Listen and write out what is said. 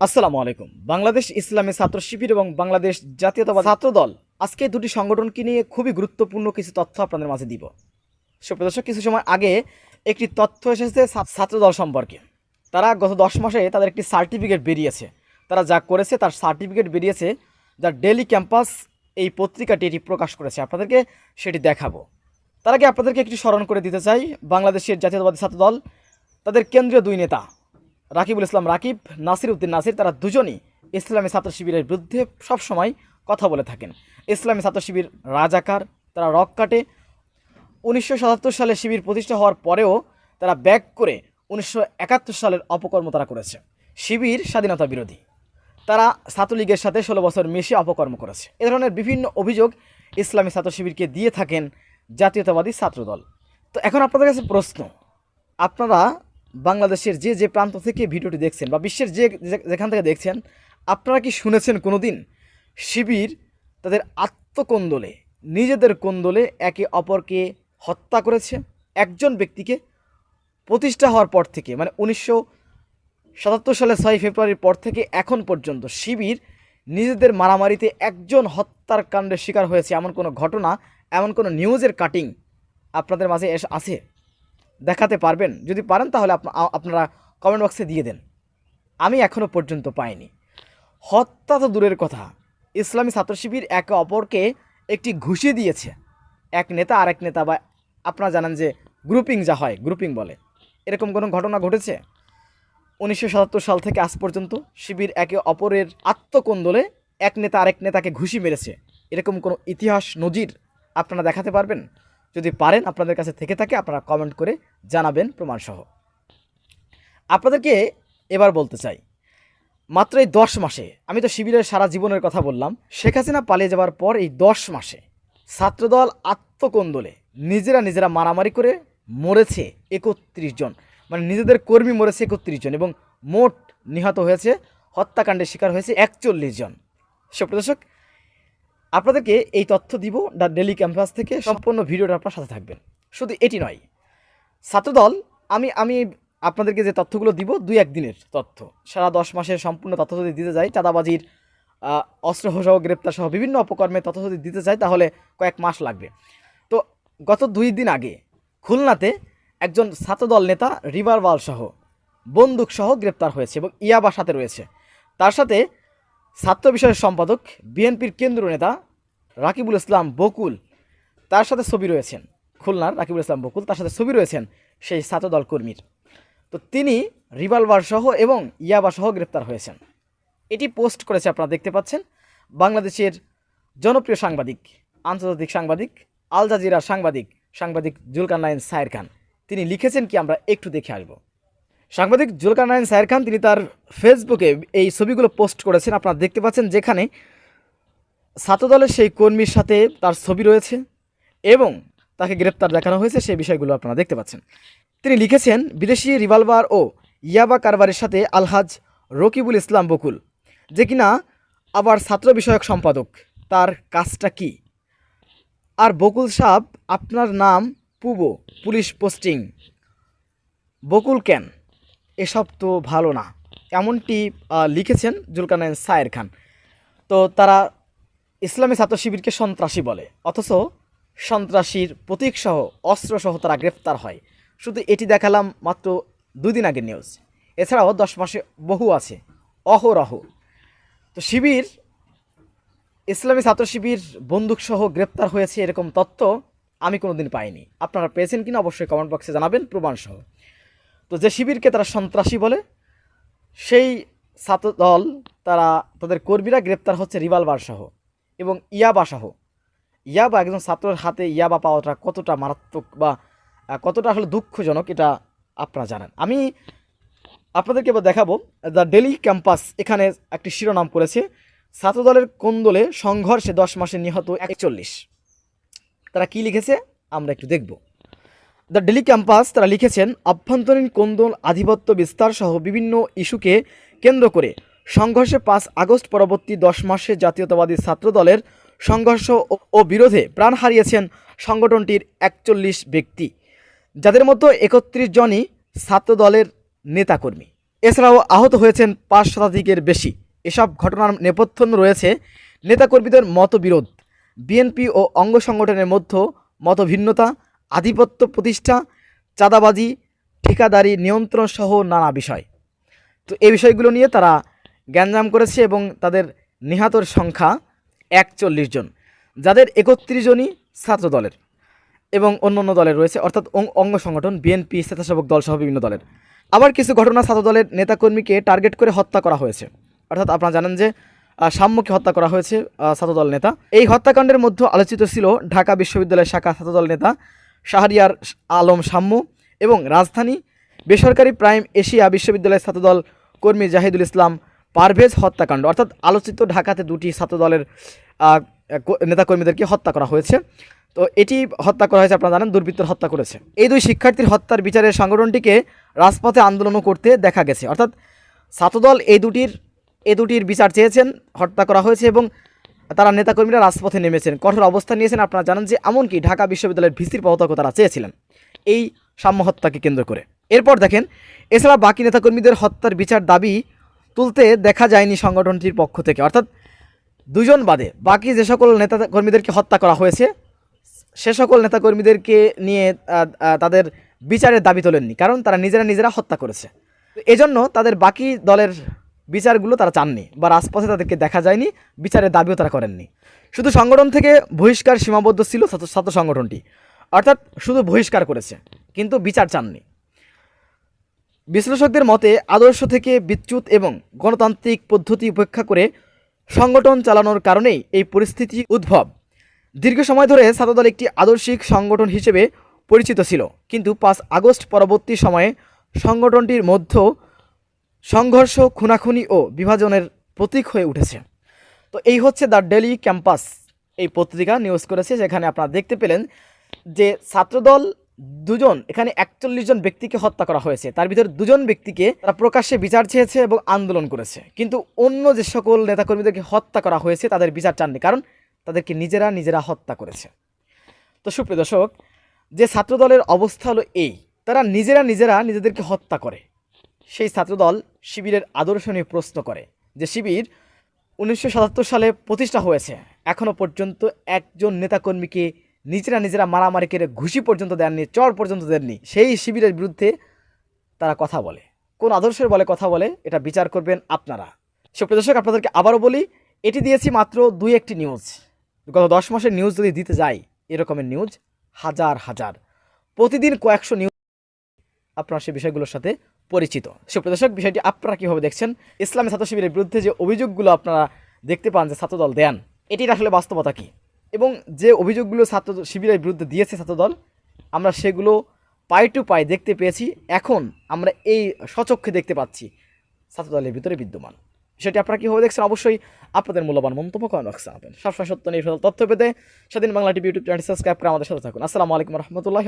আসসালামু আলাইকুম। বাংলাদেশ ইসলামী ছাত্র শিবির এবং বাংলাদেশ জাতীয়তাবাদী ছাত্র দল আজকে দুটি সংগঠনকে নিয়ে খুবই গুরুত্বপূর্ণ কিছু তথ্য আপনাদের মাঝে দিব। সুপ্রদর্শক কিছু সময় আগে একটি তথ্য এসেছে ছাত্র দল সম্পর্কে। তারা গত দশ মাসে তাদের একটি সার্টিফিকেট বেরিয়েছে। তারা যা করেছে তার সার্টিফিকেট বেরিয়েছে যা ডেলি ক্যাম্পাস এই পত্রিকাটি এটি প্রকাশ করেছে। আপনাদেরকে সেটি দেখাবো। তার আগে আপনাদেরকে একটি স্মরণ করে দিতে চাই, বাংলাদেশের জাতীয়তাবাদী ছাত্র দল, তাদের কেন্দ্রীয় দুই নেতা রাকিবুল ইসলাম রাকিব, নাসির উদ্দিন নাসির, তারা দুজনই ইসলামী ছাত্র শিবিরের বিরুদ্ধে সবসময় কথা বলে থাকেন। ইসলামী ছাত্র শিবির রাজাকার, তারা রক কাটে। উনিশশো সাতাত্তর সালে শিবির প্রতিষ্ঠা হওয়ার পরেও তারা ব্যাক করে উনিশশো একাত্তর সালের অপকর্ম তারা করেছে। শিবির স্বাধীনতা বিরোধী। তারা ছাত্রলীগের সাথে ষোলো বছর মিশে অপকর্ম করেছে। এ ধরনের বিভিন্ন অভিযোগ ইসলামী ছাত্র শিবিরকে দিয়ে থাকেন জাতীয়তাবাদী ছাত্রদল। তো এখন আপনাদের কাছে প্রশ্ন, আপনারা বাংলাদেশের যে যে প্রান্ত থেকে ভিডিওটি দেখছেন বা বিশ্বের যে যেখান থেকে দেখছেন, আপনারা কি শুনেছেন কোনো দিন শিবির তাদের আত্মকোন্দলে, নিজেদের কোন্দলে একে অপরকে হত্যা করেছে? একজন ব্যক্তিকে প্রতিষ্ঠা হওয়ার পর থেকে মানে উনিশশো সাতাত্তর সালে ছয় ফেব্রুয়ারির পর থেকে এখন পর্যন্ত শিবির নিজেদের মারামারিতে একজন হত্যার কাণ্ডের শিকার হয়েছে, এমন কোনো ঘটনা, এমন কোনো নিউজের কাটিং আপনাদের মাঝে এসে আছে? দেখাতে পারবেন। যদি পারেন তাহলে আপনারা কমেন্ট বক্সে দিয়ে দেন। আমি এখনও পর্যন্ত পাইনি। হত্যা তো দূরের কথা। ইসলামী ছাত্র শিবির একে অপরকে একটি ঘুষি দিয়েছে। এক নেতা আরেক নেতা বা আপনারা জানেন যে গ্রুপিং যা হয় গ্রুপিং বলে। এরকম কোনো ঘটনা ঘটেছে? উনিশশো সাতাত্তর সাল থেকে আজ পর্যন্ত শিবির একে অপরের আত্মকোন্দলে এক নেতা আরেক নেতাকে ঘুষি মেরেছে। এরকম কোনো ইতিহাস, নজির আপনারা দেখাতে পারবেন? যদি পারেন আপনাদের কাছে থেকে থাকে, আপনারা কমেন্ট করে জানাবেন প্রমাণসহ। আপনাদেরকে এবার বলতে চাই, মাত্র এই দশ মাসে, আমি তো শিবিরের সারা জীবনের কথা বললাম, শেখ হাসিনা পালিয়ে যাওয়ার পর এই দশ মাসে ছাত্রদল আত্মকোন্দলে নিজেরা নিজেরা মারামারি করে মরেছে একত্রিশ জন মানে নিজেদের কর্মী মরেছে একত্রিশ জন এবং মোট নিহত হয়েছে, হত্যাকাণ্ডের শিকার হয়েছে একচল্লিশ জন। সুপ্রদর্শক আপনাদেরকে এই তথ্য দিব দ্য ডেলি ক্যাম্পাস থেকে, সম্পূর্ণ ভিডিওটা আপনার সাথে থাকবেন। শুধু এটি নয়, ছাত্রদল, আমি আমি আপনাদেরকে যে তথ্যগুলো দিব, দুই একদিনের তথ্য। সারা দশ মাসের সম্পূর্ণ তথ্য যদি দিতে যাই, চাঁদাবাজির অস্ত্রসহ গ্রেপ্তার সহ বিভিন্ন অপকর্মের তথ্য যদি দিতে চাই তাহলে কয়েক মাস লাগবে। তো গত দুই দিন আগে খুলনাতে একজন ছাত্রদল নেতা রিভারওয়াল সহ বন্দুকসহ গ্রেপ্তার হয়েছে এবং ইয়াবা সাথে রয়েছে। তার সাথে ছাত্র বিষয়ের সম্পাদক, বিএনপির কেন্দ্রীয় নেতা রাকিবুল ইসলাম বকুল তার সাথে ছবি রয়েছেন। খুলনার রাকিবুল ইসলাম বকুল তার সাথে ছবি রয়েছেন সেই ছাত্রদল কর্মীর। তো তিনি রিভলভার সহ এবং ইয়াবাসহ গ্রেপ্তার হয়েছেন। এটি পোস্ট করেছে আপনারা দেখতে পাচ্ছেন। বাংলাদেশের জনপ্রিয় সাংবাদিক, আন্তর্জাতিক সাংবাদিক, আল জাজিরার সাংবাদিক সাংবাদিক জুলকান জুলকারনাইন সায়ের খান। তিনি লিখেছেন কি আমরা একটু দেখে আসব। সাংবাদিক জুলকারনাইন সায়ের খান, তিনি তার ফেসবুকে এই ছবিগুলো পোস্ট করেছেন। আপনারা দেখতে পাচ্ছেন যেখানে ছাত্রদলের সেই কর্মীর সাথে তার ছবি রয়েছে এবং তাকে গ্রেপ্তার দেখানো হয়েছে, সেই বিষয়গুলো আপনারা দেখতে পাচ্ছেন। তিনি লিখেছেন, বিদেশি রিভলভার ও ইয়াবা কারবারের সাথে আলহাজ রকিবুল ইসলাম বকুল, যে কিনা আবার ছাত্র বিষয়ক সম্পাদক, তার কাজটা কি? আর বকুল সাহ আপনার নাম পুবো পুলিশ পোস্টিং, বকুল কেন? এসব তো ভালো না। এমনটি লিখেছেন জুলকানাইন সায়ের খান। তো তারা ইসলামী ছাত্র শিবিরকে সন্ত্রাসী বলে, অথচ সন্ত্রাসীর প্রতীকসহ অস্ত্রসহ তারা গ্রেফতার হয়। শুধু এটি দেখালাম মাত্র দুই দিন আগের নিউজ এছাড়াও দশ মাসে বহু আছে, অহরহ। তো শিবির, ইসলামী ছাত্র শিবির বন্দুকসহ গ্রেপ্তার হয়েছে এরকম তথ্য আমি কোনোদিন পাইনি। আপনারা পেয়েছেন কিনা অবশ্যই কমেন্ট বক্সে জানাবেন, প্রমাণসহ। তো যে শিবিরকে তারা সন্ত্রাসী বলে, সেই ছাত্র দল তারা, তাদের কর্মীরা গ্রেপ্তার হচ্ছে রিভলভার সহ এবং ইয়াবা সহ। ইয়াবা একজন ছাত্রের হাতে ইয়াবা পাওয়াটা কতটা মারাত্মক বা কতটা আসলে দুঃখজনক এটা আপনারা জানেন। আমি আপনাদেরকে এবার দেখাবো, দ্য ডেলি ক্যাম্পাস এখানে একটি শিরোনাম করেছে, ছাত্রদলের কোন্দলে সংঘর্ষে দশ মাসে নিহত একচল্লিশ। তারা কি লিখেছে? আমরা একটু দেখব। দ্য ডেলি ক্যাম্পাস তারা লিখেছেন, আভ্যন্তরীণ কোন্দল আধিপত্য বিস্তার সহ বিভিন্ন ইস্যুকে কেন্দ্র করে সংঘর্ষে পাঁচ আগস্ট পরবর্তী দশ মাসে জাতীয়তাবাদী ছাত্রদলের সংঘর্ষ ও- বিরোধে প্রাণ হারিয়েছেন সংগঠনটির একচল্লিশ ব্যক্তি। যাদের মধ্যে একত্রিশ জনই ছাত্রদলের নেতাকর্মী। এছাড়াও আহত হয়েছেন পাঁচ শতাধিকের বেশি। এসব ঘটনার নেপথ্য রয়েছে নেতাকর্মীদের মতবিরোধ। বিএনপি ও অঙ্গ সংগঠনের মধ্যে মতভিন্নতা আধিপত্য প্রতিষ্ঠা, চাঁদাবাজি, ঠিকাদারি, নিয়ন্ত্রণ সহ নানা বিষয়। তো এই বিষয়গুলো নিয়ে তারা জ্ঞানজাম করেছে এবং তাদের নিহতর সংখ্যা একচল্লিশ জন, যাদের একত্রিশ জনই ছাত্র দলের এবং অন্য অন্য দলের রয়েছে, অর্থাৎ অঙ্গ সংগঠন, বিএনপি, স্বেচ্ছাসেবক দল সহ বিভিন্ন দলের। আবার কিছু ঘটনা ছাত্র দলের নেতাকর্মীকে টার্গেট করে হত্যা করা হয়েছে। অর্থাৎ আপনারা জানেন যে সাম্যকে হত্যা করা হয়েছে ছাত্রদল নেতা। এই হত্যাকাণ্ডের মধ্যে আলোচিত ছিল ঢাকা বিশ্ববিদ্যালয়ের শাখা ছাত্রদল নেতা শাহরিয়ার আলম সাম্য এবং রাজধানী বেসরকারি প্রাইম এশিয়া বিশ্ববিদ্যালয়ের ছাত্রদল কর্মী জাহিদুল ইসলাম পারভেজ হত্যাকাণ্ড। অর্থাৎ আলোচিত ঢাকাতে দুটি ছাত্রদলের নেতাকর্মীদেরকে হত্যা করা হয়েছে। তো এটি হত্যা করা হয়েছে, আপনারা জানেন, দুর্বৃত্তর হত্যা করেছে। এই দুই শিক্ষার্থীর হত্যার বিচারের সংগঠনটিকে রাজপথে আন্দোলনও করতে দেখা গেছে। অর্থাৎ ছাত্রদল এই দুটির এই দুটির বিচার চেয়েছেন, হত্যা করা হয়েছে এবং তারা নেতাকর্মীরা রাজপথে নেমেছেন। কঠোর অবস্থান নিয়েছেন। আপনারা জানেন যে এমনকি ঢাকা বিশ্ববিদ্যালয়ের ভিসির পদকও তারা চেয়েছিলেন। এই সাম্য হত্যাকে কেন্দ্র করে। এরপর দেখেন, এছাড়া বাকি নেতাকর্মীদের হত্যার বিচার দাবি তুলতে দেখা যায়নি সংগঠনটির পক্ষ থেকে। অর্থাৎ দুজন বাদে বাকি যে সকল নেতা কর্মীদেরকে হত্যা করা হয়েছে, সে সকল নেতাকর্মীদেরকে নিয়ে তাদের বিচারের দাবি তোলেননি। কারণ তারা নিজেরা নিজেরা হত্যা করেছে। এজন্য তাদের বাকি দলের বিচারগুলো তারা চাননি বা রাজপথে তাদেরকে দেখা যায়নি, বিচারের দাবিও তারা করেননি। শুধু সংগঠন থেকে বহিষ্কার সীমাবদ্ধ ছিল ছাত্র সংগঠনটি। অর্থাৎ শুধু বহিষ্কার করেছে, কিন্তু বিচার চাননি। বিশ্লেষকদের মতে, আদর্শ থেকে বিচ্যুত এবং গণতান্ত্রিক পদ্ধতি উপেক্ষা করে সংগঠন চালানোর কারণেই এই পরিস্থিতি উদ্ভব। দীর্ঘ সময় ধরে ছাত্রদল একটি আদর্শিক সংগঠন হিসেবে পরিচিত ছিল, কিন্তু পাঁচ আগস্ট পরবর্তী সময়ে সংগঠনটির মধ্য সংঘর্ষ, খুনাখুনি ও বিভাজনের প্রতীক হয়ে উঠেছে। তো এই হচ্ছে দ্য ডেলি ক্যাম্পাস। এই পত্রিকা নিউজ করেছে যেখানে আপনারা দেখতে পেলেন যে ছাত্রদল দুজন, এখানে একচল্লিশ জন ব্যক্তিকে হত্যা করা হয়েছে। তার ভিতর দুজন ব্যক্তিকে তারা প্রকাশ্যে বিচার চেয়েছে এবং আন্দোলন করেছে। কিন্তু অন্য যে সকল নেতাকর্মীদেরকে হত্যা করা হয়েছে, তাদের বিচার চাননি, কারণ তাদেরকে নিজেরা নিজেরা হত্যা করেছে। তো সুপ্রিয় দর্শক, যে ছাত্রদলের অবস্থা হলো এই, তারা নিজেরা নিজেরা নিজেদেরকে হত্যা করে। সেই ছাত্রদল শিবিরের আদর্শ নিয়ে প্রশ্ন করে যে শিবির উনিশশো সাতাত্তর সালে প্রতিষ্ঠা হয়েছে। এখনও পর্যন্ত একজন নেতাকর্মীকে নিজেরা নিজেরা মারামারি করে ঘুষি পর্যন্ত দেননি, চর পর্যন্ত দেননি। সেই শিবিরের বিরুদ্ধে তারা কথা বলে। কোন আদর্শের বলে কথা বলে, এটা বিচার করবেন আপনারা। সুপ্রিয় দর্শক, আপনাদেরকে আবারও বলি, এটি দিয়েছি মাত্র দুই একটি নিউজ। গত দশ মাসের নিউজ যদি দিতে যাই, এরকমের নিউজ হাজার হাজার। প্রতিদিন কয়েকশো নিউজ আপনারা সেই বিষয়গুলোর সাথে পরিচিত। সুপ্রিয় দর্শক, বিষয়টি আপনারা কীভাবে দেখছেন? ইসলামী ছাত্র শিবিরের বিরুদ্ধে যে অভিযোগগুলো আপনারা দেখতে পান যে ছাত্রদল দেন এটির আসলে বাস্তবতা কী? এবং যে অভিযোগগুলো ছাত্র শিবিরের বিরুদ্ধে দিয়েছে ছাত্রদল, আমরা সেগুলো পাই টু পাই দেখতে পেয়েছি। এখন আমরা এই সচক্ষে দেখতে পাচ্ছি ছাত্রদলের ভিতরে বিদ্যমান। সেটি আপনারা কীভাবে দেখছেন? অবশ্যই আপনাদের মূল্যবান মন্তব্য কমেন্ট বক্সে জানাবেন। সবসময় সত্য নিয়ে তথ্য পেতে Swadhin Bangla TV YouTube channel subscribe করে আমাদের সাথে থাকুন। আসসালামু আলাইকুম রহমতুল্লাহ